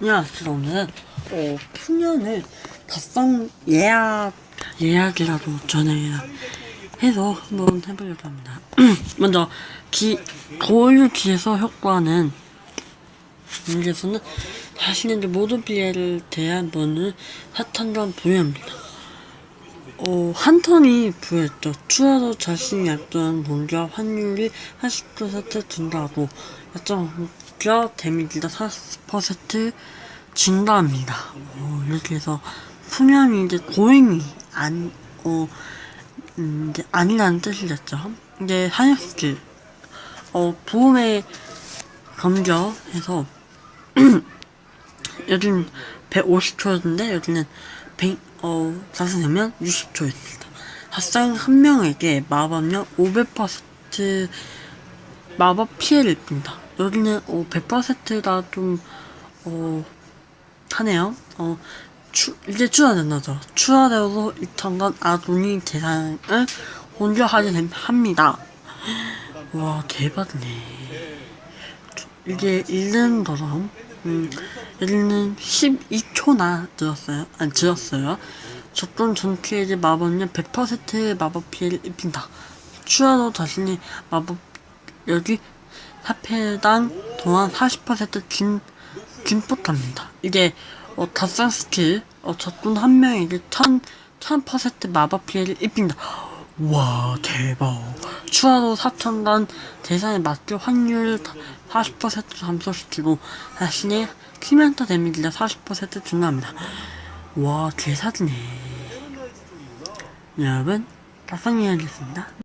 안녕하세요. 오늘은 어, 풍년을 답상 예약 예약이라도 전에 해서 한번 해보려고 합니다. 먼저 기 거울 기에서 효과는 여기서는 자신의 모든 피해를 대한 번을 사탄전 부여합니다. 어, 한 턴이 부여했죠. 추가로 자신이 약간 공격 확률이 80% 준다고 약간 공격 데미지가 40% 진다합니다. 어, 이렇게 해서 수면이 이제 고잉이 안, 어, 음, 이제 아니라는 뜻이겠죠. 이제 사냥 스킬, 어, 부음의 검격해서 여기는 150초였는데 여기는 100, 어, 다섯 내면 60초입니다. 사상 한 명에게 마법력 500% 마법 피해를 입힌다. 여기는 어, 100%가 좀 어, 하네요. 어, 추, 이제 추가된다죠. 추가되어서 이탄간 아둔이 대상을 공격하게 됨- 합니다. 와, 대박이네. 이게 일른처럼 음, 일는 12초나 들었어요. 아니 들었어요. 적군 전투에게 마법력 100%의 마법 피해를 입힌다. 추가로 자신이 마법 여기 사패당 동안 40%진 진폭합니다. 이게 어, 답상 스킬 어, 적군 한 명에게 1000, 1000% 마법 피해를 입힌다. 와 대박. 추가로 4천간 대상에 맞게 확률 40% 감소시키고 자신의 키멘터 데미지가 40% 증가합니다. 와 개사지네. 여러분 답상 이야기했습니다.